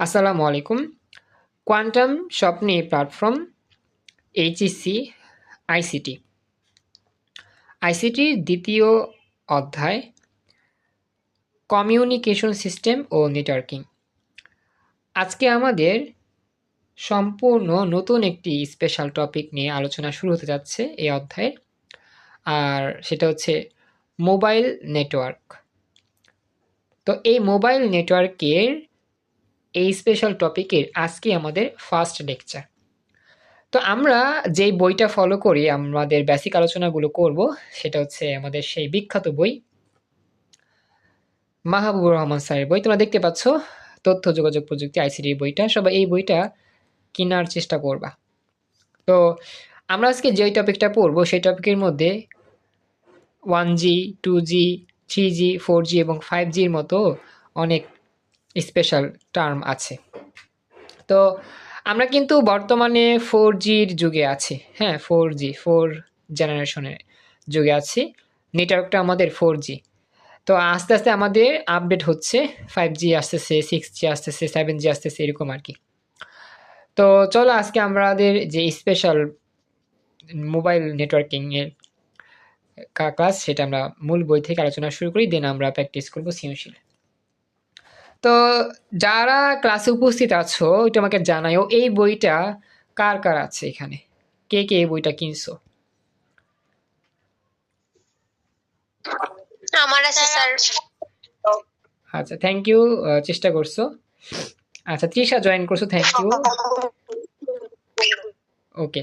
আসসালামু আলাইকুম কোয়ান্টাম স্বপ্নে প্ল্যাটফর্ম এইচএসসি আইসিটি আইসিটির দ্বিতীয় অধ্যায় কমিউনিকেশন সিস্টেম ও নেটওয়ার্কিং আজকে আমাদের সম্পূর্ণ নতুন একটি স্পেশাল টপিক নিয়ে আলোচনা শুরু হতে যাচ্ছে এই অধ্যায়ে, আর সেটা হচ্ছে মোবাইল নেটওয়ার্ক তো এই মোবাইল নেটওয়ার্কের এই স্পেশাল টপিকের আজকে আমাদের ফার্স্ট লেকচার তো আমরা যেই বইটা ফলো করি, আমাদের বেসিক আলোচনাগুলো করব, সেটা হচ্ছে আমাদের সেই বিখ্যাত বই, মাহবুবুর রহমান স্যারের বই। তোমরা দেখতে পাচ্ছ, তথ্য, যোগাযোগ প্রযুক্তি আইসিডির বইটা, সবাই এই বইটা কেনার চেষ্টা করবা। তো আমরা আজকে যেই টপিকটা পড়ব, সেই টপিকের মধ্যে one G two G three G four G এবং ফাইভ জির মতো অনেক স্পেশাল টার্ম আছে। তো আমরা কিন্তু বর্তমানে ফোর জির যুগে আছি। হ্যাঁ ফোর জি ফোর জেনারেশনের যুগে আছি। নেটওয়ার্কটা আমাদের ফোর জি তো আস্তে আস্তে আমাদের আপডেট হচ্ছে। ফাইভ জি আসতেছে সিক্স জি আসতেছে সেভেন জি আসতেছে, এরকম আর কি। তো চলো আজকে আমাদের যে স্পেশাল মোবাইল নেটওয়ার্কিংয়ের ক্লাস সেটা আমরা মূল বই থেকে আলোচনা শুরু করি দেন আমরা প্র্যাকটিস করব সৃজনশীল। তো যারা ক্লাসে উপস্থিত আছো ওইটা আমাকে জানাইও এই বইটা কার কার আছে এখানে? কে কে এই বইটা কিনছো? আমার আছে স্যার। আচ্ছা থ্যাংক ইউ চেষ্টা করছ। আচ্ছা তৃষা জয়েন করছ থ্যাংক ইউ ওকে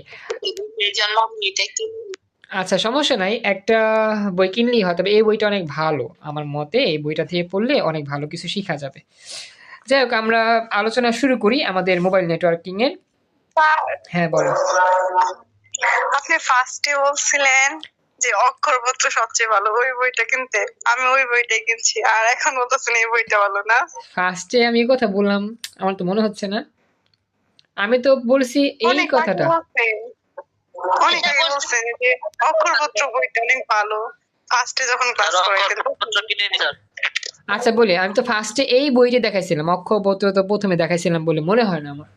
জন্য আচ্ছা সমস্যা নাই। একটা বই কিনলেই হয় তবে এই বইটা অনেক ভালো। আমার মতে এই বইটা থেকে পড়লে অনেক ভালো কিছু শেখা যাবে। যাই হোক আমরা আলোচনা শুরু করি আমাদের মোবাইল নেটওয়ার্কিং এর। হ্যাঁ বলো। আপনি ফার্স্টে বলছিলেন যে অক্ষরপত্র সবচেয়ে ভালো ওই বইটা কিনতে। আমি ওই বইটাই কিনছি আর এখন বলতেছেন এই বইটা ভালো না। ফার্স্টে আমি এই কথা বললাম আমার তো মনে হচ্ছে না। আমি তো বলছি এই কথাটা। অনেক বলছেন যে অক্ষরপত্র বইটা অনেক ভালো ফার্স্টে যখন ক্লাস করাইতেন আচ্ছা বলি আমি তো ফার্স্টে এই বইটা দেখাইছিলাম অক্ষরপত্র তো প্রথমে দেখাইছিলাম বলে মনে হয় না আমার।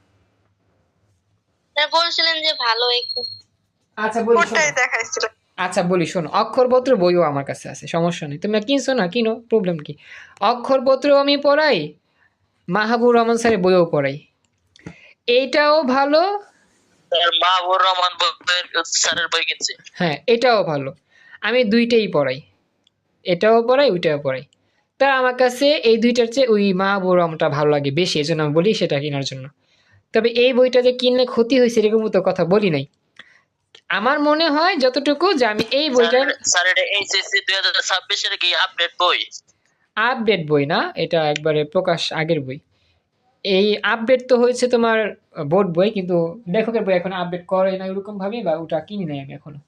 বলছিলেন যে ভালো একটু। আচ্ছা বলি শোনো। আচ্ছা বলি শোনো অক্ষরপত্র বইও আমার কাছে আছে সমস্যা নেই। তোমরা কিনছো না কিনো প্রবলেম কি? অক্ষরপত্র আমি পড়াই মাহাবুর রহমান স্যারের বইও পড়াই। এইটাও ভালো স্যার মাহবুর রহমান স্যারের বই কিনছি। হ্যাঁ এটাও ভালো। আমি দুইটাই পড়াই। এটাও পড়াই ওইটাও পড়াই। তা আমার কাছে এই দুইটার চেয়ে ওই মাহবুর রহমানটা ভালো লাগে বেশি এই জন্য আমি বলি সেটা কেনার জন্য। তবে এই বইটা যে কিনলে ক্ষতি হয়েছে এরকম তো কথা বলি নাই। আমার মনে হয় যতটুকু যে আমি এই বইটার স্যার এটা এইচএসসি দুই হাজার কি আপডেট বই? আপডেট বই না এটা একবারে প্রকাশ আগের বই। এই আপডেট তো হয়েছে তোমার বোর্ড বই, কিন্তু লেখকের বই এখন আপডেট করে না ওরকম ভাবে বা ওটা কিনি নাই আমি এখনও।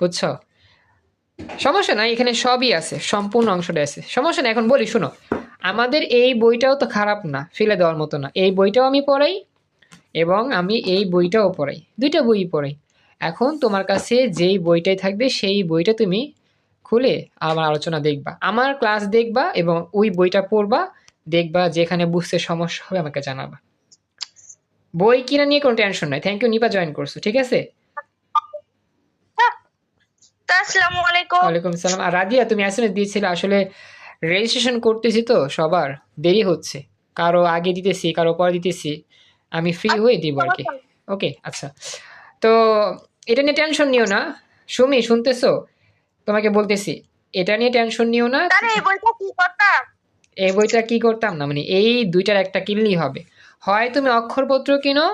বুঝছ? সমস্যা নাই, এখানে সবই আছে, সম্পূর্ণ অংশটা আছে। সমস্যা না এখন বলি, শোনো, আমাদের এই বইটাও তো খারাপ না, ফেলে দেওয়ার মতো না। এই বইটাও আমি পড়াই এবং আমি এই বইটাও পড়াই, দুইটা বই পড়াই। এখন তোমার কাছে যেই বইটাই থাকবে, সেই বইটা তুমি খুলে আমার আলোচনা দেখবা, আমার ক্লাস দেখবা এবং ওই বইটা পড়বা দেখবা যেখানে বুঝতে সমস্যা হবে আমাকে জানাবা। বই কিনা নিয়ে কোনো টেনশন নাই। থ্যাংক ইউ নিপা জয়েন করছ ঠিক আছে? আসসালামু আলাইকুম। ওয়ালাইকুম সালাম আর রাদিয়া তুমি দিয়েছিলে আসলে রেজিস্ট্রেশন করতেছি তো সবার। দেরি হচ্ছে। কারও আগে দিতেছি কারও পরে দিতেছি। আমি ফ্রি হয়ে দিব আর কি। ওকে আচ্ছা। তো এটা নিয়ে টেনশন নিও না। সুমি শুনতেছো? তোমাকে বলতেছি এটা নিয়ে টেনশন নিও না। এই বইটা কি করতাম? এই বইটা কি করতাম না? মানে এই দুইটার একটা কিনলেই হবে। হয় তুমি অক্ষরপত্র কিনো?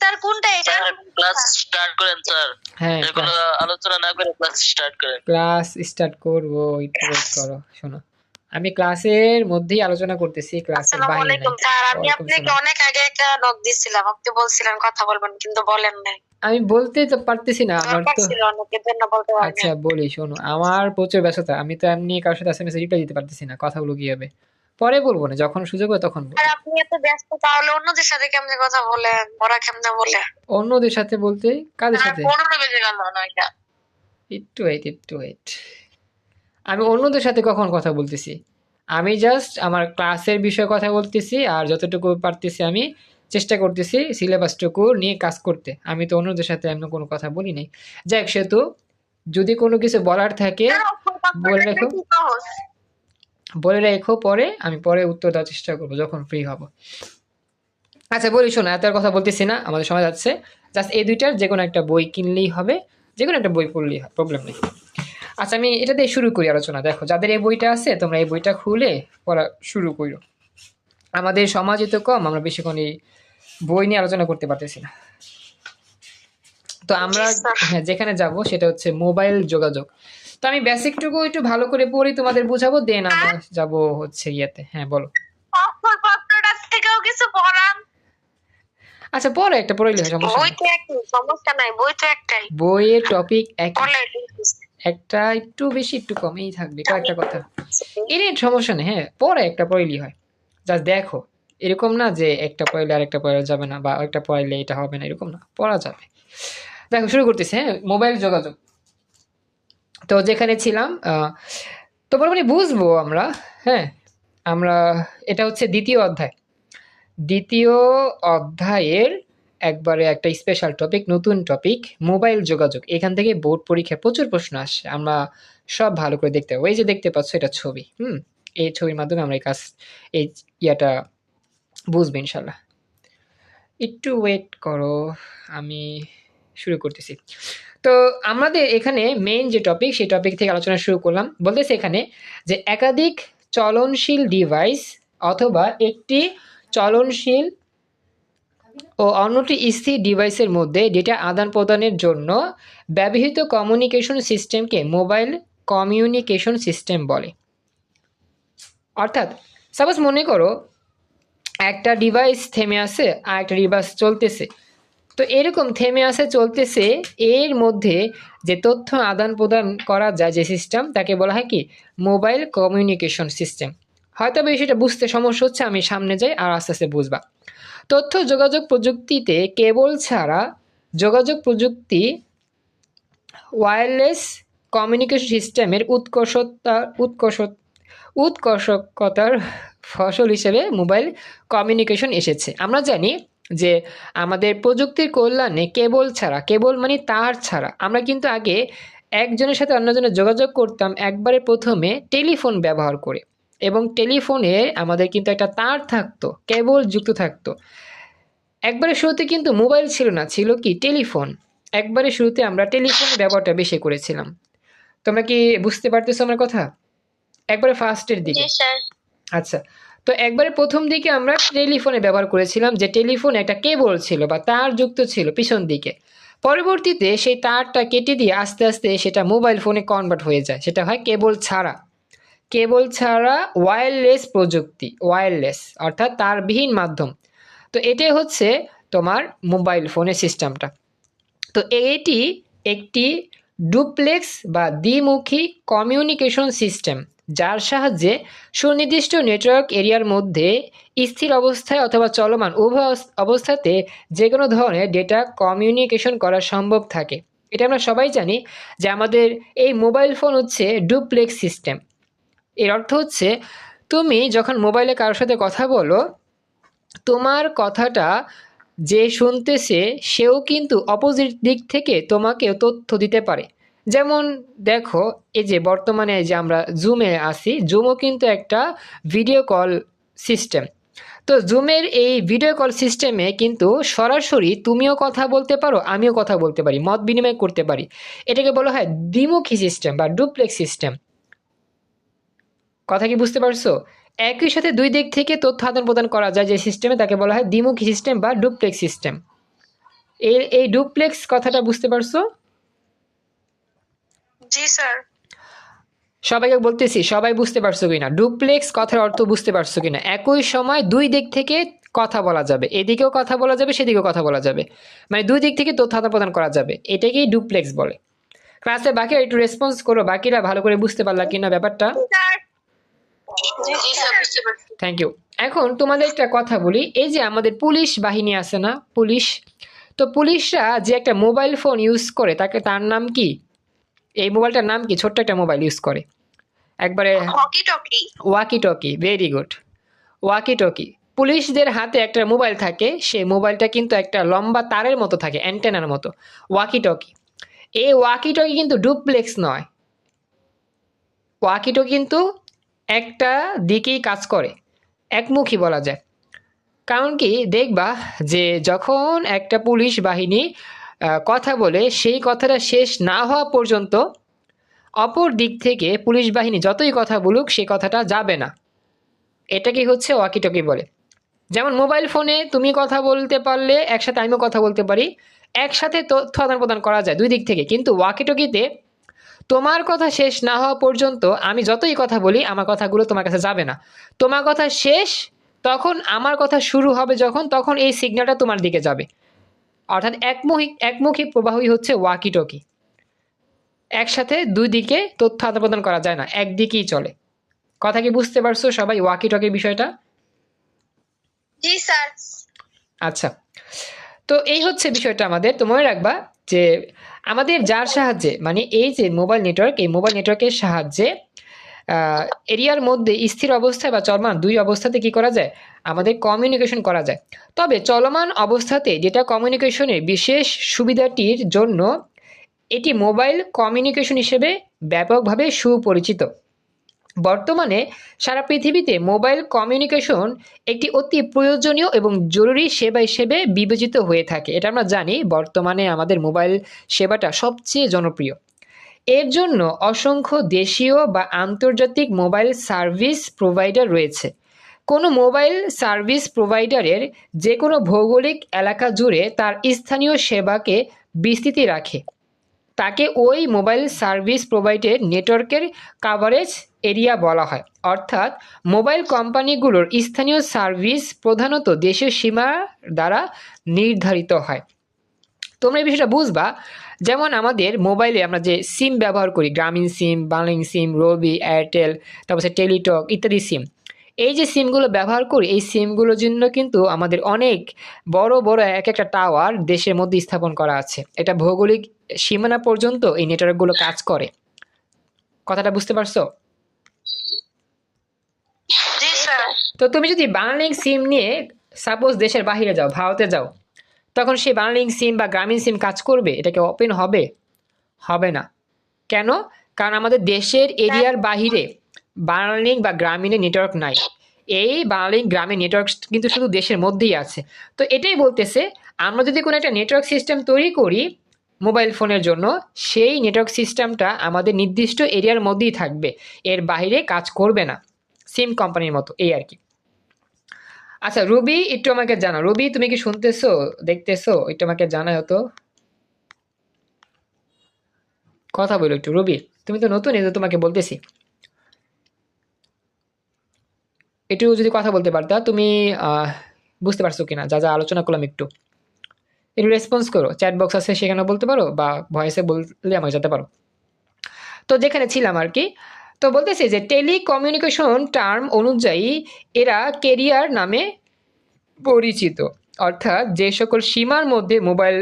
স্যার কোনটা এটা? ক্লাস স্টার্ট করেন স্যার। হ্যাঁ আলোচনা না করে ক্লাস স্টার্ট করেন। ক্লাস স্টার্ট করব একটু wait করো শোনো। আমি ক্লাসের মধ্যেই আলোচনা করতেছি ক্লাসের আসসালামু বাইরে আলাইকুম স্যার। আমি আপনাকে অনেক আগে একটা নক দিছিলাম আপনি বলছিলেন কথা বলবেন কিন্তু বলেন নাই। আমি বলতে তো পারতেছি না আমার তো আচ্ছা বলি শোনো। আমার প্রচুর ব্যস্ততা। আমি তো এমনি কারোর সাথে এসএমএস রিপ্লাই দিতে পারতেছি না কথাগুলো কি হবে পরে বলব না যখন সুযোগ হয় তখন আপনি এত ব্যস্ত তাহলে অন্যদের সাথে কেমনে কথা বলেন? ওরা কেমনে বলে? অন্যদের সাথে বলতে কাদের সাথে? পনেরো বেজে গেল না এটা? একটু ওয়েট একটু ওয়েট আমি অন্যদের সাথে কখন কথা বলতেছি? আমি জাস্ট আমার ক্লাসের বিষয়ে কথা বলতেছি আর যতটুকু পারতেছি আমি চেষ্টা করতেছি সিলেবাসটুকু নিয়ে কাজ করতে। আমি তো অন্যদের সাথে এমন কোনো কথা বলি নাই। যাক সেহেতু যদি কোনো কিছু বলার থাকে বলে রেখো। বলে রেখো পরে আমি পরে উত্তর দেওয়ার চেষ্টা করব যখন ফ্রি হব। আচ্ছা বলি শোনো এত আর কথা বলতেছি না আমাদের সময় যাচ্ছে। জাস্ট এই দুইটার যে কোনো একটা বই কিনলেই হবে যে কোনো একটা বই পড়লেই হয় প্রবলেম নেই। আচ্ছা আমি এটা দিয়ে শুরু করি আলোচনা। দেখো যাদের এই বইটা আছে তোমরা এই বইটা খুলে পড়া শুরু করো আমাদের সমাজে তো কম আমরা বেশিক্ষণ এই বই নিয়ে আলোচনা করতে পারতেছি না। তো আমরা হ্যাঁ যেখানে যাব সেটা হচ্ছে মোবাইল যোগাযোগ। তো আমি বেসিকটুকু একটু ভালো করে পড়ি তোমাদের বুঝাবো দেন আমরা যাব হচ্ছে ইয়েতে। হ্যাঁ বলো। থেকেও কিছু পড়ান? আচ্ছা পরে একটা পড়াইলে হয় সমস্যা বই তো একই সমস্যা নাই বই তো একটাই। বইয়ের টপিক এক একটা একটু বেশি একটু কমই থাকবে কয়েকটা কথা। এর সমস্যা নেই হ্যাঁ পরে একটা পড়াইলেই হয় জাস্ট দেখো এরকম না যে একটা পড়লে আর একটা পড়া যাবে না বা একটা পড়লে এটা হবে না এরকম না পড়া যাবে। দেখো শুরু করতেছি হ্যাঁ মোবাইল যোগাযোগ। তো যেখানে ছিলাম তো মোটামুটি বুঝব আমরা হ্যাঁ আমরা, এটা হচ্ছে দ্বিতীয় অধ্যায়। দ্বিতীয় অধ্যায়ের একবারে একটা স্পেশাল টপিক নতুন টপিক মোবাইল যোগাযোগ। এখান থেকে বোর্ড পরীক্ষায় প্রচুর প্রশ্ন আসে, আমরা সব ভালো করে দেখতে পাবো। এই যে দেখতে পাচ্ছ, এটা ছবি, হুম, এই ছবির মাধ্যমে আমরা এই কাজ, এই ইয়াটা বুঝব ইনশাল্লাহ একটু ওয়েট করো, আমি শুরু করতেছি। তো আমাদের এখানে মেইন যে টপিক সেই টপিক থেকে আলোচনা শুরু করলাম। বলতেছে এখানে যে একাধিক চলনশীল ডিভাইস অথবা একটি চলনশীল ও অন্যটি স্থির ডিভাইসের মধ্যে ডেটা আদান প্রদানের জন্য ব্যবহৃত কমিউনিকেশন সিস্টেমকে মোবাইল কমিউনিকেশন সিস্টেম বলে। অর্থাৎ সাপোজ মনে করো একটা ডিভাইস থেমে আছে আর একটা ডিভাইস চলতেছে। তো এরকম থেমে আছে চলতেছে, এর মধ্যে যে তথ্য আদান প্রদান করা যায় যে সিস্টেম তাকে বলা হয় কি? মোবাইল কমিউনিকেশন সিস্টেম হয়তো বিষয়টা বুঝতে সমস্যা হচ্ছে, আমি সামনে যাই আর আস্তে আস্তে বুঝবা। তথ্য, যোগাযোগ প্রযুক্তিতে কেবল ছাড়া যোগাযোগ প্রযুক্তি ওয়্যারলেস কমিউনিকেশন সিস্টেমের উৎকর্ষতা উৎকর্ষ উৎকর্ষকতার ফসল হিসেবে মোবাইল কমিউনিকেশন এসেছে। আমরা জানি যে আমাদের প্রযুক্তির কল্যাণে কেবল ছাড়া কেবল মানে তার ছাড়া আমরা কিন্তু আগে একজনের সাথে অন্যজনের যোগাযোগ করতাম একবারে প্রথমে টেলিফোন ব্যবহার করে এবং টেলিফোনে আমাদের কিন্তু একটা তার থাকতো কেবল যুক্ত থাকতো। একবারে শুরুতে কিন্তু মোবাইল ছিল না ছিল কি টেলিফোন। একবারে শুরুতে আমরা টেলিফোন ব্যবহারটা বেশি করেছিলাম। তোমরা কি বুঝতে পারতেছো আমার কথা? একবারে ফার্স্টের দিকে। আচ্ছা তো একবারে প্রথম দিকে আমরা টেলিফোনে ব্যবহার করেছিলাম যে টেলিফোন একটা কেবল ছিল বা তার যুক্ত ছিল পিছন দিকে। পরবর্তীতে সেই তারটা কেটে দিয়ে আস্তে আস্তে সেটা মোবাইল ফোনে কনভার্ট হয়ে যায়। সেটা হয় কেবল ছাড়া। কেবল ছাড়া ওয়্যারলেস প্রযুক্তি ওয়্যারলেস অর্থাৎ তারবিহীন মাধ্যম। তো এটাই হচ্ছে তোমার মোবাইল ফোনের সিস্টেমটা। তো এটি একটি ডুপ্লেক্স বা দ্বিমুখী কমিউনিকেশন সিস্টেম। যার সাহায্যে সুনির্দিষ্ট নেটওয়ার্ক এরিয়ার মধ্যে স্থির অবস্থায় অথবা চলমান উভয় অবস- অবস্থাতে যে কোনো ধরনের ডেটা কমিউনিকেশন করা সম্ভব থাকে। এটা আমরা সবাই জানি যে আমাদের এই মোবাইল ফোন হচ্ছে ডুপ্লেক্স সিস্টেম। এর অর্থ হচ্ছে তুমি যখন মোবাইলে কারোর সাথে কথা বলো, তোমার কথাটা যে শুনতেছে সেও কিন্তু অপোজিট দিক থেকে তোমাকে তথ্য দিতে পারে। যেমন দেখো, এই যে বর্তমানে যে আমরা জুমে আসি জুমও কিন্তু একটা ভিডিও কল সিস্টেম তো জুমের এই ভিডিও কল সিস্টেমে কিন্তু সরাসরি তুমিও কথা বলতে পারো, আমিও কথা বলতে পারি, মত বিনিময় করতে পারি। এটাকে বলা হয় দ্বিমুখী সিস্টেম বা ডুপ্লেক্স সিস্টেম কথা কি বুঝতে পারছ? একই সাথে দুই দিক থেকে তথ্য আদান প্রদান করা যায় যে সিস্টেমে তাকে বলা হয় দ্বিমুখী সিস্টেম বা ডুপ্লেক্স সিস্টেম এর এই ডুপ্লেক্স কথাটা বুঝতে পারছ? জি স্যার। সবাইকে বলতেছি সবাই বুঝতে পারছ কিনা? ডুপ্লেক্স কথার অর্থ বুঝতে পারছ কিনা? একই সময় দুই দিক থেকে কথা বলা যাবে। এদিকেও কথা বলা যাবে সেদিকেও কথা বলা যাবে। মানে দুই দিক থেকে তথ্য আদান প্রদান করা যাবে। এটাকেই ডুপ্লেক্স বলে। ক্লাসে বাকিরা একটু রেসপন্স করো। বাকিরা ভালো করে বুঝতে পারলা কিনা ব্যাপারটা? থ্যাংক ইউ এখন তোমাদের একটা কথা বলি। এই যে আমাদের পুলিশ বাহিনী আছে না? পুলিশ? তো পুলিশরা যে একটা মোবাইল ফোন ইউজ করে তাকে তার নাম কি? এই মোবাইলটার নাম কি? ছোট্ট একটা মোবাইল ইউজ করে। একবারে walkie talkie very good walkie talkie পুলিশদের হাতে একটা মোবাইল থাকে সেই মোবাইলটা কিন্তু একটা লম্বা তারের মতো থাকে অ্যান্টেনার মতো। ওয়াকি টকি এই ওয়াকি টকি কিন্তু ডুপ্লেক্স নয়। ওয়াকি টকি কিন্তু একটা দিকেই কাজ করে। একমুখী বলা যায়। কারণ কি? দেখবা যে যখন একটা পুলিশ বাহিনী কথা বলে সেই কথাটা শেষ না হওয়া পর্যন্ত অপর দিক থেকে পুলিশ বাহিনী যতই কথা বলুক সেই কথাটা যাবে না। এটাকে হচ্ছে ওয়াকিটকি বলে। যেমন মোবাইল ফোনে তুমি কথা বলতে পারলে একসাথে আমিও কথা বলতে পারি, একসাথে তথ্য আদান প্রদান করা যায় দুই দিক থেকে। কিন্তু ওয়াকিটকিতে তোমার কথা শেষ না হওয়া পর্যন্ত আমি যতই কথা বলি, আমার কথাগুলো তোমার কাছে যাবে না। তোমার কথা শেষ, তখন আমার কথা শুরু হবে যখন, তখন এই সিগন্যালটা তোমার দিকে যাবে। অর্থাৎ একমুখী একমুখী প্রবাহই হচ্ছে ওয়াকিটকি একসাথে দুই দিকে তথ্য আদান প্রদান করা যায় না একদিকেই চলে। কথা কি বুঝতে পারছ সবাই ওয়াকি টকির বিষয়টা? জি স্যার। আচ্ছা। তো এই হচ্ছে বিষয়টা আমাদের। তো মনে রাখবা যে আমাদের যার সাহায্যে মানে এই যে মোবাইল নেটওয়ার্ক এই মোবাইল নেটওয়ার্কের সাহায্যে এরিয়ার মধ্যে স্থির অবস্থায় বা চলমান দুই অবস্থাতে কি করা যায়? আমাদের কমিউনিকেশন করা যায়। তবে চলমান অবস্থাতে ডেটা কমিউনিকেশনের বিশেষ সুবিধাটির জন্য এটি মোবাইল কমিউনিকেশন হিসেবে ব্যাপকভাবে সুপরিচিত। বর্তমানে সারা পৃথিবীতে মোবাইল কমিউনিকেশন একটি অতি প্রয়োজনীয় এবং জরুরি সেবা হিসেবে বিবেচিত হয়ে থাকে। এটা আমরা জানি, বর্তমানে আমাদের মোবাইল সেবাটা সবচেয়ে জনপ্রিয়। এর জন্য অসংখ্য দেশীয় বা আন্তর্জাতিক মোবাইল সার্ভিস প্রোভাইডার রয়েছে। কোনো মোবাইল সার্ভিস প্রোভাইডারের যে কোনো ভৌগোলিক এলাকা জুড়ে তার স্থানীয় সেবাকে বিস্তৃতি রাখে। তাকে ওই মোবাইল সার্ভিস প্রোভাইডের নেটওয়ার্কের কাভারেজ এরিয়া বলা হয়। অর্থাৎ মোবাইল কোম্পানিগুলোর স্থানীয় সার্ভিস প্রধানত দেশীয় সীমা দ্বারা নির্ধারিত হয়। তোমরা এই বিষয়টা বুঝবা। যেমন আমাদের মোবাইলে আমরা যে সিম ব্যবহার করি গ্রামীণ সিম বাংলিং সিম রবি এয়ারটেল তারপর টেলিটক ইত্যাদি সিম এই যে সিমগুলো ব্যবহার করি এই সিমগুলোর জন্য কিন্তু আমাদের অনেক বড় বড় এক একটা টাওয়ার দেশের মধ্যে স্থাপন করা আছে। এটা ভৌগোলিক সীমানা পর্যন্ত এই নেটওয়ার্কগুলো কাজ করে। কথাটা বুঝতে পারছ? তো তুমি যদি বাংলালিংক সিম নিয়ে সাপোজ দেশের বাইরে যাও ভারতে যাও তখন সেই বাংলালিংক সিম বা গ্রামীণ সিম কাজ করবে? এটাকে ওপেন হবে? হবে না। কেন? কারণ আমাদের দেশের এরিয়ার বাহিরে বাংলালিংক বা গ্রামীণে নেটওয়ার্ক নাই। এই বাংলালিংক গ্রামীণ নেটওয়ার্ক কিন্তু শুধু দেশের মধ্যেই আছে। তো এটাই বলতেছে, আমরা যদি কোনো একটা নেটওয়ার্ক সিস্টেম তৈরি করি মোবাইল ফোনের জন্য, সেই নেটওয়ার্ক সিস্টেমটা আমাদের নির্দিষ্ট এরিয়ার মধ্যেই থাকবে। এর বাইরে কাজ করবে না। সিম কোম্পানির মতো, এই আর কি। আচ্ছা রুবি, একটু আমাকে জানাও রুবি, তুমি কি শুনতেছো? দেখতেছো? একটু আমাকে জানাও তো। কথা বলো একটু, রুবি, তুমি তো নতুন, এই তোমাকে বলতেছি। একটু যদি কথা বলতে পারতা, তুমি বুঝতে পারছ কিনা, যা যা আলোচনা করলাম একটু। একটু রেসপন্স করো চ্যাট বক্স আছে সেখানে বলতে পারো, বা ভয়েসে বললে আমাকে যেতে পারো। তো যেখানে ছিলাম আর কি তো বলতেছি যে টেলিকমিউনিকেশন টার্ম অনুযায়ী এরা কেরিয়ার নামে পরিচিত। অর্থাৎ যে সকল সীমার মধ্যে মোবাইল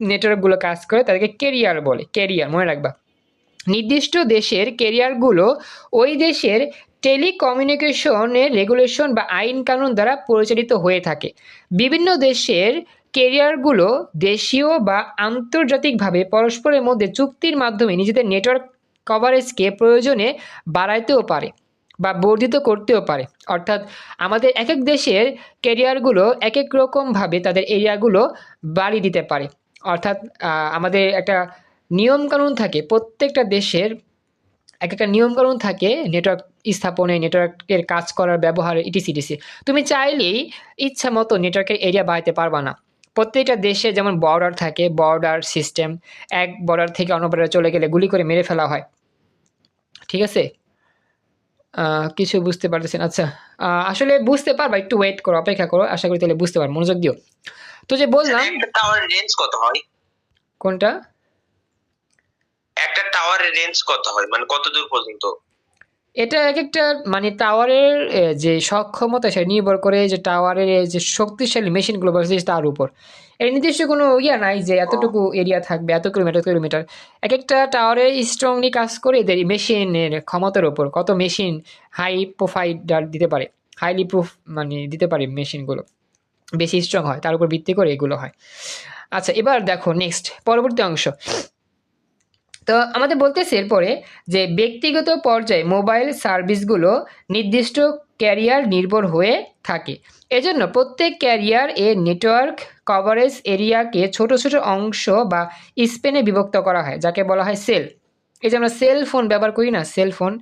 নেটওয়ার্কগুলো কাজ করে, তাদেরকে কেরিয়ার বলে। কেরিয়ার, মনে রাখবা। নির্দিষ্ট দেশের কেরিয়ারগুলো ওই দেশের টেলিকমিউনিকেশনের রেগুলেশন বা আইন কানুন দ্বারা পরিচালিত হয়ে থাকে। বিভিন্ন দেশের কেরিয়ারগুলো দেশীয় বা আন্তর্জাতিকভাবে পরস্পরের মধ্যে চুক্তির মাধ্যমে নিজেদের নেটওয়ার্ক কভারেজকে প্রয়োজনে বাড়াইতেও পারে বা বর্ধিত করতেও পারে। অর্থাৎ আমাদের এক এক দেশের ক্যারিয়ারগুলো এক এক রকমভাবে তাদের এরিয়াগুলো বাড়িয়ে দিতে পারে। অর্থাৎ আমাদের একটা নিয়মকানুন থাকে, প্রত্যেকটা দেশের এক একটা নিয়মকানুন থাকে, নেটওয়ার্ক স্থাপনে, নেটওয়ার্কের কাজ করার ব্যবহারে ইটিসি ইটিসি তুমি চাইলেই ইচ্ছা মতো নেটওয়ার্কের এরিয়া বাড়াতে পারবা না। প্রত্যেকটা দেশে যেমন বর্ডার থাকে, বর্ডার সিস্টেম, এক বর্ডার থেকে অন্য বর্ডারে চলে গেলে গুলি করে মেরে ফেলা হয়। ঠিক আছে? কিছু বুঝতে পারতেছেন আচ্ছা। আহ, আসলে বুঝতে পারবা একটু ওয়েট করো অপেক্ষা করো আশা করি তাহলে বুঝতে পারব মনোযোগ দিও। তো যে বললাম একটা টাওয়ারের রেঞ্জ কত হয়? কোনটা? একটা টাওয়ারের রেঞ্জ কত হয়? মানে কত দূর পর্যন্ত? এটা এক একটা মানে টাওয়ারের যে সক্ষমতা সেটা নির্ভর করে যে টাওয়ারের যে শক্তিশালী মেশিনগুলো বসে তার উপর। এর নির্দিষ্ট কোনো ইয়া নাই যে এতটুকু এরিয়া থাকবে এত কিলোমিটার কিলোমিটার। এক একটা টাওয়ারে স্ট্রংলি কাজ করে এদের মেশিনের ক্ষমতার উপর কত মেশিন হাই প্রোফাইডার দিতে পারে হাইলি প্রুফ মানে দিতে পারে মেশিনগুলো। বেশি স্ট্রং হয় তার উপর ভিত্তি করে এগুলো হয়। আচ্ছা এবার দেখো নেক্সট পরবর্তী অংশ। তো আমাদের বলতেছে এরপরে যে ব্যক্তিগত পর্যায়ে মোবাইল সার্ভিসগুলো নির্দিষ্ট ক্যারিয়ার নির্ভর হয়ে থাকে। এজন্য প্রত্যেক ক্যারিয়ার এর নেটওয়ার্ক কভারেজ এরিয়াকে ছোট ছোট অংশ বা স্পেনে বিভক্ত করা হয়, যাকে বলা হয় সেল। এই যে আমরা সেল ফোন ব্যবহার করি না, সেল ফোন,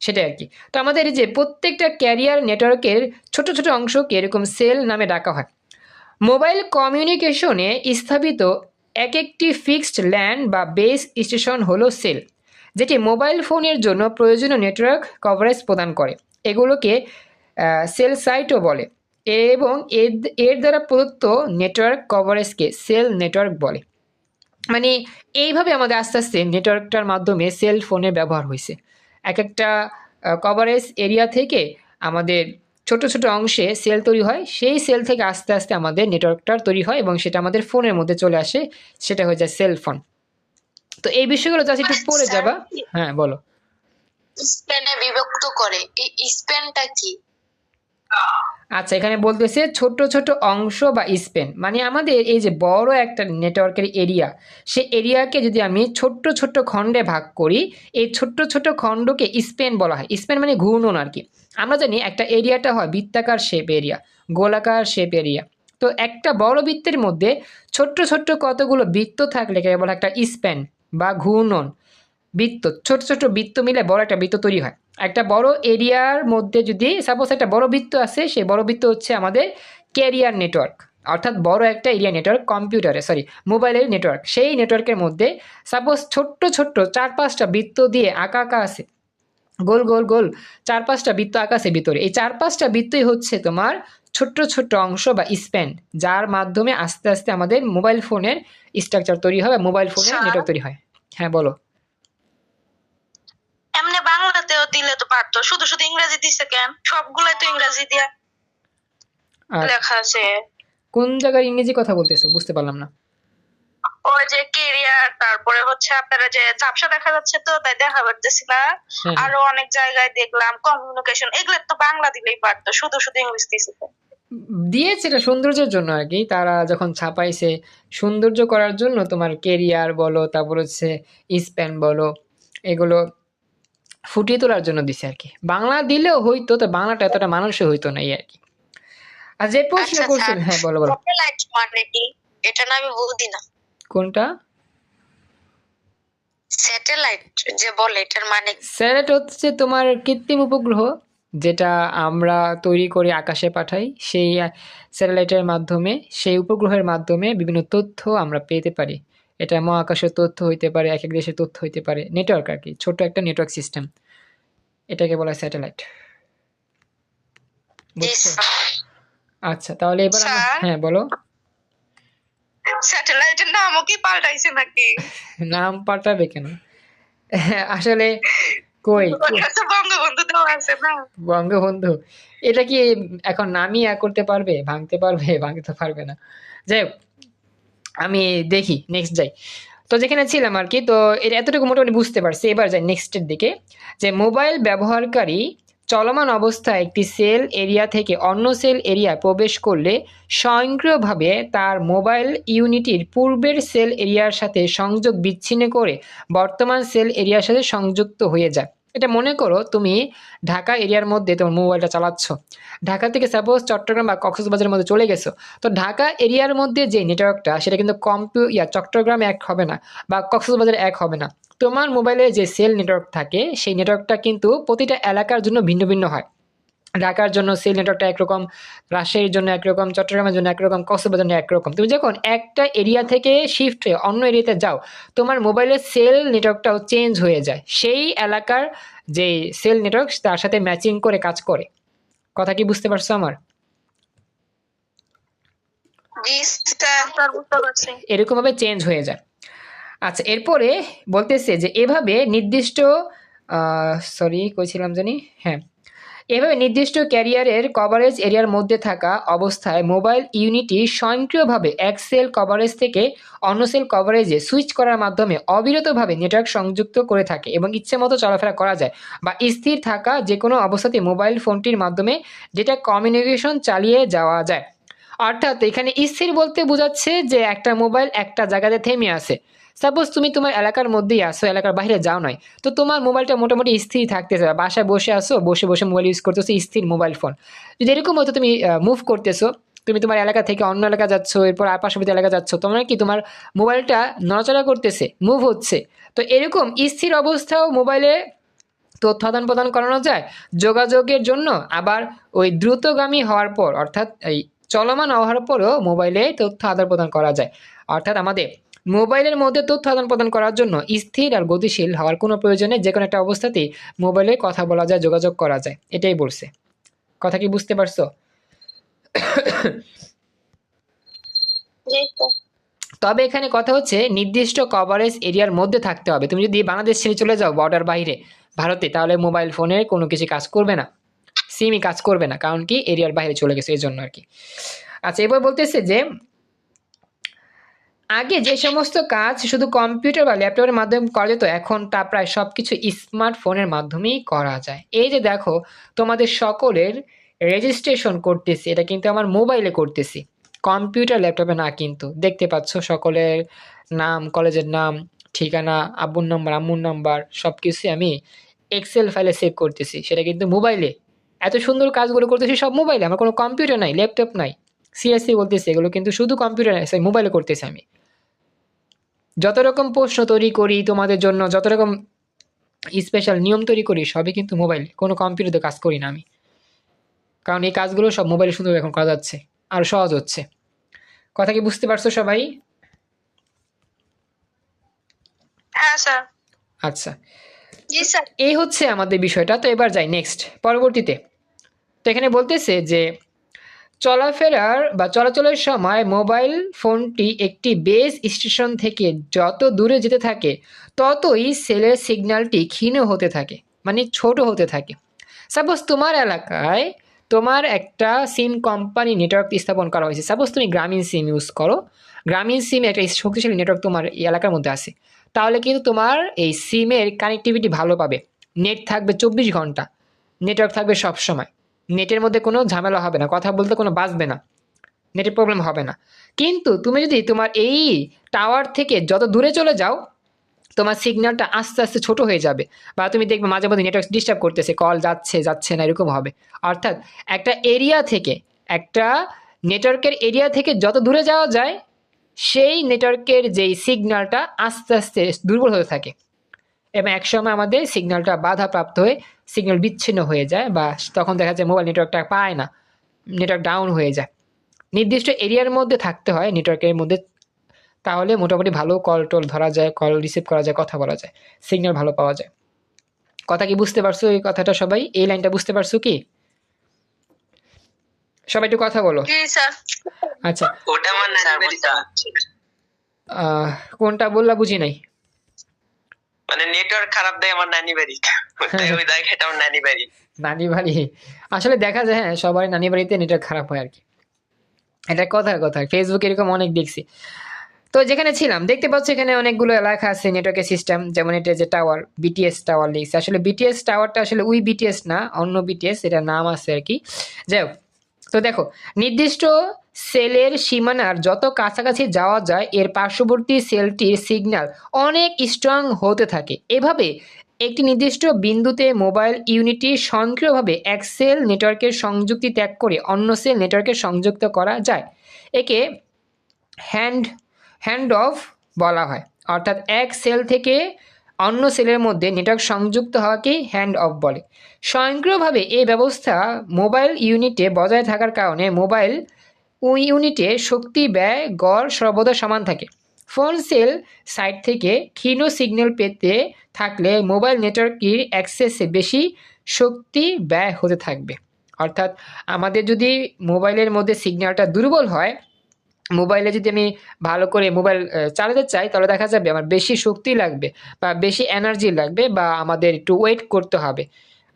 সেটাই আর কি। তো আমাদের যে প্রত্যেকটা ক্যারিয়ার নেটওয়ার্কের ছোট ছোট অংশকে এরকম সেল নামে ডাকা হয়। মোবাইল কমিউনিকেশনে স্থাপিত এক একটি ফিক্সড ল্যান্ড বা বেস স্টেশন হলো সেল, যেটি মোবাইল ফোনের জন্য প্রয়োজনীয় নেটওয়ার্ক কভারেজ প্রদান করে। এগুলোকে সেল সাইটও বলে এবং এর দ্বারা প্রদত্ত নেটওয়ার্ক কভারেজকে সেল নেটওয়ার্ক বলে। মানে এইভাবে আমাদের আস্তে আস্তে নেটওয়ার্কটার মাধ্যমে সেল ফোনের ব্যবহার হয়েছে। এক একটা কভারেজ এরিয়া থেকে আমাদের ছোট ছোট অংশে সেল তৈরি হয়। সেই সেল থেকে আস্তে আস্তে আমাদের নেটওয়ার্কটা তৈরি হয় এবং সেটা আমাদের ফোনের মধ্যে চলে আসে। সেটা হয়ে যায় সেল ফোন তো এই বিষয়গুলো জাস্ট একটু পড়ে যাবা। হ্যাঁ বলো। স্পেনে বিভক্ত করে। এই স্পেনটা কি? আচ্ছা এখানে বলতেছে ছোট ছোট অংশ বা স্পেন মানে আমাদের এই যে বড় একটা নেটওয়ার্কের এরিয়া সে এরিয়াকে যদি আমি ছোট্ট ছোট্ট খণ্ডে ভাগ করি এই ছোট্ট ছোট খণ্ডকে স্পেন বলা হয়। স্পেন মানে ঘূর্ণন আর কি। আমরা জানি একটা এরিয়াটা হয় বৃত্তাকার শেপ এরিয়া গোলাকার শেপ এরিয়া তো একটা বড় বৃত্তের মধ্যে ছোট্ট ছোট্ট কতগুলো বৃত্ত থাকলে এটাকে বলা একটা স্প্যান বা ঘূর্ণন বৃত্ত ছোট ছোট বৃত্ত মিলে বড় একটা বৃত্ত তৈরি হয়। একটা বড় এরিয়ার মধ্যে যদি সাপোজ একটা বড় বৃত্ত আছে সেই বড় বৃত্ত হচ্ছে আমাদের ক্যারিয়ার নেটওয়ার্ক অর্থাৎ বড় একটা এরিয়া নেটওয়ার্ক কম্পিউটারে সরি মোবাইলের নেটওয়ার্ক সেই নেটওয়ার্কের মধ্যে সাপোজ ছোট্ট ছোট্ট চার পাঁচটা বৃত্ত দিয়ে আঁকা আঁকা আছে। গোল গোল গোল। চার পাঁচটা বৃত্ত আঁকা আছে ভিতরে। এই চার পাঁচটা বৃত্তই হচ্ছে তোমার ছোট্ট ছোট্ট অংশ বা স্প্যান যার মাধ্যমে আস্তে আস্তে আমাদের মোবাইল ফোনের স্ট্রাকচার তৈরি হয় মোবাইল ফোনের? নেটওয়ার্ক তৈরি হয়। হ্যাঁ বলো। এমনি বাংলাতেও দিলে তো পারতো। শুধু শুধু ইংরেজি দিছে কেন? সবগুলাই তো ইংরেজি দিয়া আর লেখা আছে। কোন জায়গায় ইংরেজি কথা বলতেছো? বুঝতে পারলাম না। ওই যে কেরিয়ার তারপরে হচ্ছে আপনারা যে ঝাপসা দেখা যাচ্ছে তো তাই দেখা পারতেছি না। আরও অনেক জায়গায় দেখলাম কমিউনিকেশন এগুলো তো বাংলা দিলেই পারতো শুধু শুধু ইংলিশ দিছে তো। দিয়েছে এটা সৌন্দর্যের জন্য আর কি তারা যখন ছাপাইছে সৌন্দর্য করার জন্য তোমার কেরিয়ার বলো তারপর হচ্ছে স্প্যান বলো এগুলো ফুটিয়ে তোলার জন্য দিছে আর কি। বাংলা দিলেও হইতো তো বাংলাটা এতটা মানুষই হইতো না এই আর কি। আর যে প্রশ্ন আচ্ছা, করছেন হ্যাঁ বলো বলো। মানে এটা না আমি বুঝি না। কোনটা? স্যাটেলাইট যে বলে এটার মানে স্যাটেলাইট হচ্ছে তোমার কৃত্রিম উপগ্রহ যেটা আমরা তৈরি করে আকাশে পাঠাই। সেই স্যাটেলাইটের মাধ্যমে সেই উপগ্রহের মাধ্যমে বিভিন্ন তথ্য আমরা পেতে পারি। এটা মহাকাশের তথ্য হইতে পারে এক এক দেশের তথ্য হইতে পারে। নেটওয়ার্ক আর কি ছোট একটা নেটওয়ার্ক সিস্টেম এটাকে বলা হয় স্যাটেলাইট আচ্ছা তাহলে এবার হ্যাঁ বলো। স্যাটেলাইটের নামও কি পাল্টাইছে নাকি? নাম পাল্টাবে কেন? আসলে কই? ওটা তো আছে না। বঙ্গবন্ধু। এটা কি এখন নামই করতে পারবে ভাঙতে পারবে? ভাঙতে পারবে না। যাই হোক আমি দেখি নেক্সট যাই। তো যেখানে ছিলাম আর কি তো এটা এতটুকু মোটামুটি বুঝতে পারছি। এবার যাই নেক্সটের দিকে। যে মোবাইল ব্যবহারকারী চলমান অবস্থায় একটি সেল এরিয়া থেকে অন্য সেল এরিয়ায় প্রবেশ করলে স্বয়ংক্রিয়ভাবে তার মোবাইল ইউনিটির পূর্বের সেল এরিয়ার সাথে সংযোগ বিচ্ছিন্ন করে বর্তমান সেল এরিয়ার সাথে সংযুক্ত হয়ে যায়। এটা মনে করো তুমি ঢাকা এরিয়ার মধ্যে তোমার মোবাইলটা চালাচ্ছ। ঢাকা থেকে সাপোজ চট্টগ্রাম বা কক্সবাজারের মধ্যে চলে গেছো, তো ঢাকা এরিয়ার মধ্যে যে নেটওয়ার্কটা সেটা কিন্তু কম্পিউ ইয়া চট্টগ্রাম এক হবে না বা কক্সবাজারে এক হবে না। তোমার মোবাইলে যে সেল নেটওয়ার্ক থাকে, সেই নেটওয়ার্কটা কিন্তু প্রতিটা এলাকার জন্য ভিন্ন ভিন্ন হয়। ঢাকার জন্য সেল নেটওয়ার্কটা একরকম রাজশাহীর জন্য একরকম চট্টগ্রামের জন্য একরকম কক্সবাজার জন্য একরকম। তুমি যখন একটা এরিয়া থেকে শিফট হয়ে অন্য এরিয়াতে যাও তোমার মোবাইলের সেল নেটওয়ার্কটাও চেঞ্জ হয়ে যায়। সেই এলাকার যে সেল নেটওয়ার্ক তার সাথে ম্যাচিং করে কাজ করে। কথা কি বুঝতে পারছ আমার? এরকমভাবে চেঞ্জ হয়ে যায়। আচ্ছা এরপরে বলতেছে যে এভাবে নির্দিষ্ট সরি কইছিলাম জানি? হ্যাঁ। এভাবে নির্দিষ্ট ক্যারিয়ারের কভারেজ এরিয়ার মধ্যে থাকা অবস্থায় মোবাইল ইউনিটি স্বয়ংক্রিয়ভাবে এক সেল কভারেজ থেকে অন্য সেল কভারেজে সুইচ করার মাধ্যমে অবিরতভাবে নেটওয়ার্ক সংযুক্ত করে থাকে এবং ইচ্ছে মতো চলাফেরা করা যায় বা স্থির থাকা যে কোনো অবস্থাতে মোবাইল ফোনটির মাধ্যমে যেটা কমিউনিকেশন চালিয়ে যাওয়া যায়। অর্থাৎ এখানে স্থির বলতে বোঝাচ্ছে যে একটা মোবাইল একটা জায়গাতে থেমে আছে। সাপোজ তুমি তোমার এলাকার মধ্যেই আসো এলাকার বাইরে যাও নয় তো তোমার মোবাইলটা মোটামুটি স্থির থাকতেছে বাসায় বসে আসো বসে বসে মোবাইল ইউজ করতেছো, স্থির মোবাইল ফোন যদি এরকম হতো তুমি মুভ করতেছো, তুমি তোমার এলাকা থেকে অন্য এলাকা যাচ্ছ, এরপর আর পার্শ্ববর্তী এলাকা যাচ্ছ, তোমার কি তোমার মোবাইলটা নড়াচড়া করতেছে মুভ হচ্ছে? তো এরকম স্থির অবস্থাও মোবাইলে তথ্য আদান প্রদান করানো যায়, যোগাযোগের জন্য আবার ওই দ্রুতগামী হওয়ার পর, অর্থাৎ এই চলমান হওয়ার পরও মোবাইলে তথ্য আদান প্রদান করা যায়। অর্থাৎ আমাদের মোবাইলের মধ্যে তথ্য আদান প্রদান করার জন্য স্থির আর গতিশীল হওয়ার কোনো প্রয়োজনে যে কোনো একটা অবস্থাতেই মোবাইলে কথা বলা যায় যোগাযোগ করা যায়। এটাই বলছে। কথা কি বুঝতে পারছ? তবে এখানে কথা হচ্ছে নির্দিষ্ট কভারেজ এরিয়ার মধ্যে থাকতে হবে। তুমি যদি বাংলাদেশ ছেড়ে চলে যাও বর্ডার বাইরে ভারতে তাহলে মোবাইল ফোনের কোনো কিছু কাজ করবে না। সিমই কাজ করবে না কারণ কি এরিয়ার বাইরে চলে গেছে এই জন্য আর কি। আচ্ছা এবার বলতেছে যে আগে যে সমস্ত কাজ শুধু কম্পিউটার বা ল্যাপটপের মাধ্যমে করা যেত, এখন তা প্রায় সব কিছু স্মার্টফোনের মাধ্যমেই করা যায়। এই যে দেখো, তোমাদের সকলের রেজিস্ট্রেশন করতেছি, এটা কিন্তু আমার মোবাইলে করতেছি। কম্পিউটার, ল্যাপটপে না কিন্তু। দেখতে পাচ্ছ সকলের নাম, কলেজের নাম, ঠিকানা, আব্বুর নাম্বার, আম্মুর নাম্বার সব কিছুই আমি এক্সেল ফাইলে সেভ করতেছি। সেটা কিন্তু মোবাইলে এত সুন্দর কাজগুলো করতেছি, সব মোবাইলে আমার কোনো কম্পিউটার নাই, ল্যাপটপ নাই। সিএসসি বলতেছি এগুলো কিন্তু শুধু কম্পিউটার সরি মোবাইলে করতেছি আমি। যত রকম প্রশ্ন তৈরি করি তোমাদের জন্য যত রকম স্পেশাল নিয়ম তৈরি করি সবই কিন্তু মোবাইল কোনো কম্পিউটারে কাজ করি না আমি। কারণ এই কাজগুলো সব মোবাইলে সুন্দর এখন করা যাচ্ছে আর সহজ হচ্ছে। কথা কি বুঝতে পারছ সবাই? হ্যাঁ স্যার। আচ্ছা। স্যার। এই হচ্ছে আমাদের বিষয়টা তো এবার যাই নেক্সট পরবর্তীতে। তো এখানে বলতেছে যে চলাফেরার বা চলাচলের সময় মোবাইল ফোনটি একটি বেস স্টেশন থেকে যত দূরে যেতে থাকে, ততই সেলের সিগন্যালটি ক্ষীণ হতে থাকে মানে ছোট হতে থাকে। সাপোজ তোমার এলাকায় তোমার একটা সিম কোম্পানি নেটওয়ার্ক স্থাপন করা হয়েছে। সাপোজ তুমি গ্রামীণ সিম ইউজ করো। গ্রামীণ সিমে একটা শক্তিশালী নেটওয়ার্ক তোমার এলাকার মধ্যে আছে। তাহলে কিন্তু তোমার এই সিমের কানেক্টিভিটি ভালো পাবে। নেট থাকবে চব্বিশ ঘণ্টা। নেটওয়ার্ক থাকবে সব সময় নেটের মধ্যে কোনো ঝামেলা হবে না, কথা বলতে কোনো বাঁচবে না, নেটের প্রবলেম হবে না। কিন্তু তুমি যদি তোমার এই টাওয়ার থেকে যত দূরে চলে যাও, তোমার সিগন্যালটা আস্তে আস্তে ছোট হয়ে যাবে বা তুমি দেখবে মাঝে মধ্যে নেটওয়ার্ক ডিস্টার্ব করতেছে কল যাচ্ছে যাচ্ছে না, এরকম হবে। অর্থাৎ একটা এরিয়া থেকে, একটা নেটওয়ার্কের এরিয়া থেকে যত দূরে যাওয়া যায়, সেই নেটওয়ার্কের যেই সিগন্যালটা আস্তে আস্তে দুর্বল হতে থাকে। এবং একসময় আমাদের সিগন্যালটা বাধাপ্রাপ্ত হয়ে সিগন্যাল বিচ্ছিন্ন হয়ে যায় বা তখন দেখা যায় মোবাইল নেটওয়ার্কটা পায় না নেটওয়ার্ক ডাউন হয়ে যায়। নির্দিষ্ট এরিয়ার মধ্যে থাকতে হয় নেটওয়ার্কের মধ্যে তাহলে মোটামুটি ভালো কল টল ধরা যায় কল রিসিভ করা যায় কথা বলা যায় সিগন্যাল ভালো পাওয়া যায়। কথা কি বুঝতে পারছ এই কথাটা সবাই? এই লাইনটা বুঝতে পারছ কি? সবাই একটু কথা বলো। জি আচ্ছা। কোনটা বললা বুঝি নাই। মানে নেটওয়ার্ক খারাপ দেয় আমার নানি বাড়ি। তাই ওই এটা আমার নানি বাড়ি। নানি বাড়ি। আসলে দেখা যায় হ্যাঁ সবাই নানি বাড়িতে নেটওয়ার্ক খারাপ হয় আর কি। এটা কথার কথা। ফেসবুকে এরকম অনেক দেখছি। তো যেখানে ছিলাম, দেখতে পাচ্ছ এখানে অনেকগুলো এলাকা আছে নেটওয়ার্কের সিস্টেম যেমন এটা যে টাওয়ার বিটিএস টাওয়ার লিখছে আসলে বিটিএস টাওয়ারটা আসলে উই বিটিএস না, অন্য বিটিএস এটা নাম আছে আর কি। যাই হোক, তো দেখো, নির্দিষ্ট সেলের সীমানার যত কাছাকাছি যাওয়া যায়, এর পার্শ্ববর্তী সেলটির সিগন্যাল অনেক স্ট্রং হতে থাকে। এভাবে একটি নির্দিষ্ট বিন্দুতে মোবাইল ইউনিটটি স্বয়ংক্রিয়ভাবে এক সেল নেটওয়ার্কের সংযুক্তি ত্যাগ করে অন্য সেল নেটওয়ার্কে সংযুক্ত করা যায়। একে হ্যান্ড হ্যান্ড অফ বলা হয়। অর্থাৎ এক সেল থেকে অন্য সেলের মধ্যে নেটওয়ার্ক সংযুক্ত হওয়াকেই হ্যান্ড অফ বলে। স্বয়ংক্রিয়ভাবে এই ব্যবস্থা মোবাইল ইউনিটে বজায় থাকার কারণে মোবাইল ইউনিটে শক্তি, ব্যয়, গড় সর্বদা সমান থাকে। ফোন সেল সাইট থেকে ক্ষীণ সিগন্যাল পেতে থাকলে মোবাইল নেটওয়ার্কের অ্যাক্সেসে বেশি শক্তি, ব্যয় হতে থাকবে। অর্থাৎ আমাদের যদি মোবাইলের মধ্যে সিগন্যালটা দুর্বল হয়, মোবাইলে যদি আমি ভালো করে মোবাইল চালাতে চাই, তাহলে দেখা যাবে আমার বেশি শক্তি লাগবে বা বেশি এনার্জি লাগবে বা আমাদের একটু ওয়েট করতে হবে।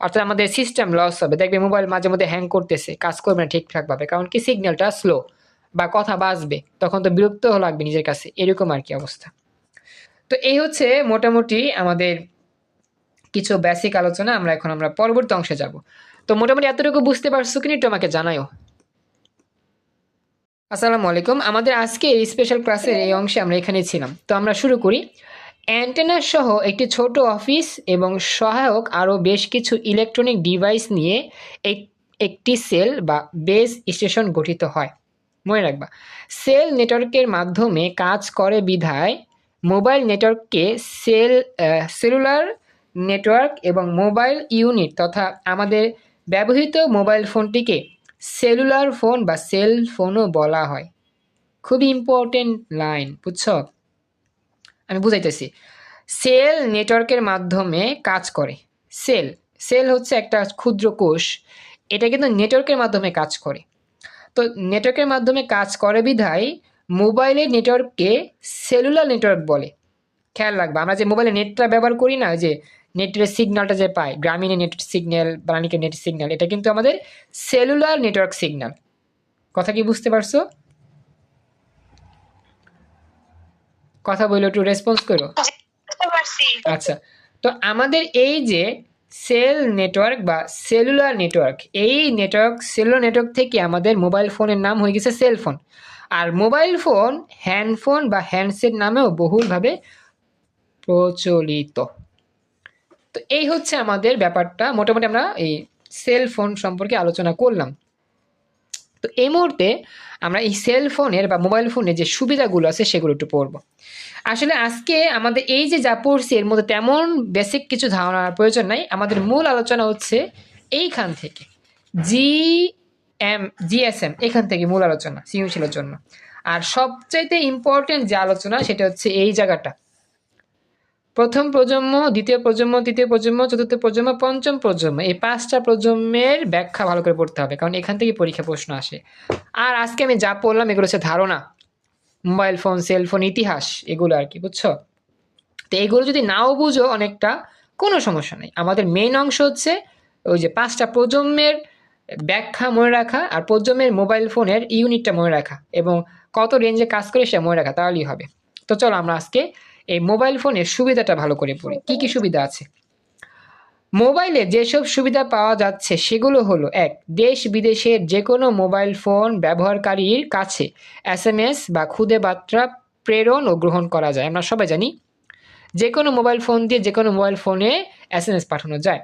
অর্থাৎ আমাদের সিস্টেম লস হবে। দেখবে মোবাইল মাঝে মধ্যে হ্যাং করতেছে, কাজ করবে না ঠিকঠাকভাবে, কারণ কি সিগন্যালটা স্লো বা কথা বাজবে, তখন তো বিরক্ত লাগবে নিজের কাছে, এরকম আর কি অবস্থা। তো এই হচ্ছে মোটামুটি আমাদের কিছু বেসিক আলোচনা, আমরা এখন আমরা পরবর্তী অংশে যাব। তো মোটামুটি এতটুকু বুঝতে পারছ কিনা একটু আমাকে জানাও আসসালামু আলাইকুম। আমাদের আজকে এই স্পেশাল ক্লাসের এই অংশে আমরা এখানে ছিলাম। তো আমরা শুরু করি। অ্যান্টেনা সহ একটি ছোট অফিস এবং সহায়ক আরও বেশ কিছু ইলেকট্রনিক ডিভাইস নিয়ে এক- একটি সেল বা বেস স্টেশন গঠিত হয়। মনে রাখবা, সেল নেটওয়ার্কের মাধ্যমে কাজ করে বিধায় মোবাইল নেটওয়ার্ককে সেল সেলুলার নেটওয়ার্ক এবং মোবাইল ইউনিট তথা আমাদের ব্যবহৃত মোবাইল ফোনটিকে সেলুলার ফোন বা সেল ফোনও বলা হয়। খুবই ইম্পর্টেন্ট লাইন, বুঝছ? আমি বুঝাইতেছি। সেল নেটওয়ার্কের মাধ্যমে কাজ করে। সেল সেল হচ্ছে একটা ক্ষুদ্র কোষ। এটা কিন্তু নেটওয়ার্কের মাধ্যমে কাজ করে। তো নেটওয়ার্কের মাধ্যমে কাজ করে বিধায় মোবাইলের নেটওয়ার্ককে সেলুলার নেটওয়ার্ক বলে। খেয়াল রাখবা, আমরা যে মোবাইলে নেটটা ব্যবহার করি না যে নেটের সিগন্যালটা যে পাই গ্রামীণের নেট সিগন্যাল বারানিকের নেট সিগন্যাল, এটা কিন্তু আমাদের সেলুলার নেটওয়ার্ক সিগন্যাল। কথা কি বুঝতে পারছ? কথা বলল একটু রেসপন্স করো। আচ্ছা তো আমাদের এই যে সেল নেটওয়ার্ক বা সেলুলার নেটওয়ার্ক এই নেটওয়ার্ক সেলুলার নেটওয়ার্ক থেকে আমাদের মোবাইল ফোনের নাম হয়ে গেছে সেল ফোন আর মোবাইল ফোন হ্যান্ডফোন বা হ্যান্ডসেট নামেও বহুলভাবে প্রচলিত। তো এই হচ্ছে আমাদের ব্যাপারটা। মোটামুটি আমরা এই সেল ফোন সম্পর্কে আলোচনা করলাম। তো এই মুহূর্তে আমরা এই সেল ফোনের বা মোবাইল ফোনের যে সুবিধাগুলো আছে সেগুলো একটু পড়ব। আসলে আজকে আমাদের এই যে যা পড়ছি, এর মধ্যে তেমন বেসিক কিছু ধারণার প্রয়োজন নাই। আমাদের মূল আলোচনা হচ্ছে এইখান থেকে জি এম জিএসএম এখান থেকে মূল আলোচনা, সৃজনশীলের জন্য। আর সবচাইতে ইম্পর্টেন্ট যে আলোচনা, সেটা হচ্ছে এই জায়গাটা। প্রথম প্রজন্ম, দ্বিতীয় প্রজন্ম, তৃতীয় প্রজন্ম, চতুর্থ প্রজন্ম, পঞ্চম প্রজন্ম, এই পাঁচটা প্রজন্মের ব্যাখ্যা ভালো করে পড়তে হবে, কারণ এখান থেকে পরীক্ষা প্রশ্ন আসে। আর আজকে আমি যা পড়লাম, এগুলো হচ্ছে ধারণা। মোবাইল ফোন সেলফোন ইতিহাস, এগুলো আর কি, বুঝছ? তো এগুলো যদি নাও বুঝো অনেকটা, কোনো সমস্যা নেই। আমাদের মেইন অংশ হচ্ছে ওই যে পাঁচটা প্রজন্মের ব্যাখ্যা মনে রাখা আর প্রজন্মের মোবাইল ফোনের ইউনিটটা মনে রাখা এবং কত রেঞ্জে কাজ করে সেটা মনে রাখা, তাহলেই হবে। তো চলো আমরা আজকে এই মোবাইল ফোনের সুবিধাটা ভালো করে পড়ি। কী কী সুবিধা আছে? মোবাইলে যেসব সুবিধা পাওয়া যাচ্ছে সেগুলো হলো, এক, দেশ বিদেশের যে কোনো মোবাইল ফোন ব্যবহারকারীর কাছে এস এম এস বা খুদে বার্তা প্রেরণ ও গ্রহণ করা যায়। আমরা সবাই জানি যে কোনো মোবাইল ফোন দিয়ে যে কোনো মোবাইল ফোনে এস এম এস পাঠানো যায়।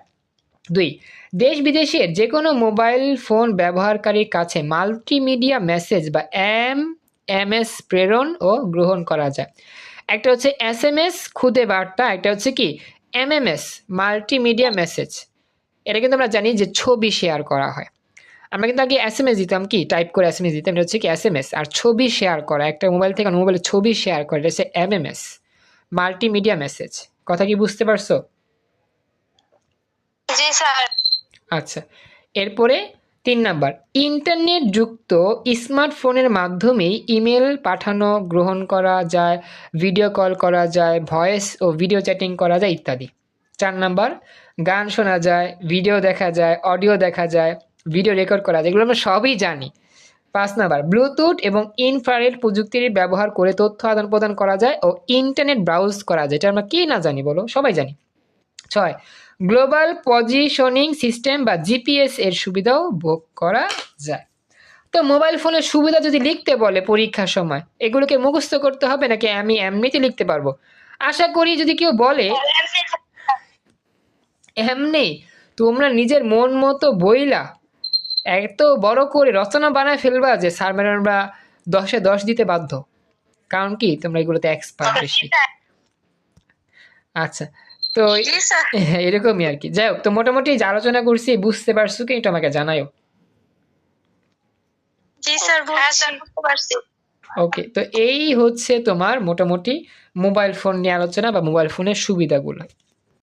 দুই, দেশ বিদেশের যে কোনো মোবাইল ফোন ব্যবহারকারীর কাছে মাল্টিমিডিয়া মেসেজ বা এম এম এস প্রেরণ ও গ্রহণ করা যায়। একটা হচ্ছে এস এম এস খুদে বার্তা একটা হচ্ছে কি? M M S multimedia message এটা কিন্তু আমরা জানি যে ছবি শেয়ার করা হয়। আমরা কিন্তু আগে এস এম এস দিতাম কি? টাইপ করে এস এম এস দিতাম এটা হচ্ছে কি এস এম এস। আর ছবি শেয়ার করা একটা মোবাইল থেকে অন্য মোবাইলে ছবি শেয়ার করা এটা হচ্ছে M M S multimedia message কথা কি বুঝতে পারছ? জি স্যার। আচ্ছা। এরপরে তিন নাম্বার ইন্টারনেট যুক্ত স্মার্টফোনের মাধ্যমেই ইমেল পাঠানো, গ্রহণ করা যায়, ভিডিও কল করা যায়, ভয়েস ও ভিডিও চ্যাটিং করা যায় ইত্যাদি। চার নাম্বার, গান শোনা যায়, ভিডিও দেখা যায়, অডিও দেখা যায়, ভিডিও রেকর্ড করা যায়, এগুলো আমরা সবই জানি। পাঁচ নাম্বার, ব্লুটুথ এবং ইনফ্রারেড প্রযুক্তির ব্যবহার করে তথ্য আদান প্রদান করা যায় ও ইন্টারনেট ব্রাউজ করা যায়। এটা আমরা কি না জানি বলো? সবাই জানি। ছয় গ্লোবাল পজিশনিং সিস্টেম বা জিপিএস এর সুবিধাও ভোগ করা যায়। তো মোবাইল ফোনের সুবিধা যদি লিখতে বলে পরীক্ষার সময়, এগুলোকে মুখস্থ করতে হবে নাকি আমি এমনিতে লিখতে পারব? আশা করি যদি কেউ বলে, এমনি, তোমরা নিজের মন মতো বইলা এত বড় করে রচনা বানায় ফেলবা যে স্যার ম্যাডামরা দশে দশ দিতে বাধ্য। কারণ কি, তোমরা এগুলোতে এক্সপার্ট বেশি। আচ্ছা তো হ্যাঁ, এরকমই আর কি। যাই হোক তো মোটামুটি যা আলোচনা করছি বুঝতে পারছ কি? এটা আমাকে জানাইও জি স্যার হ্যাঁ স্যার বুঝতে ওকে তো এই হচ্ছে তোমার মোটামুটি মোবাইল ফোন নিয়ে আলোচনা বা মোবাইল ফোনের সুবিধাগুলো।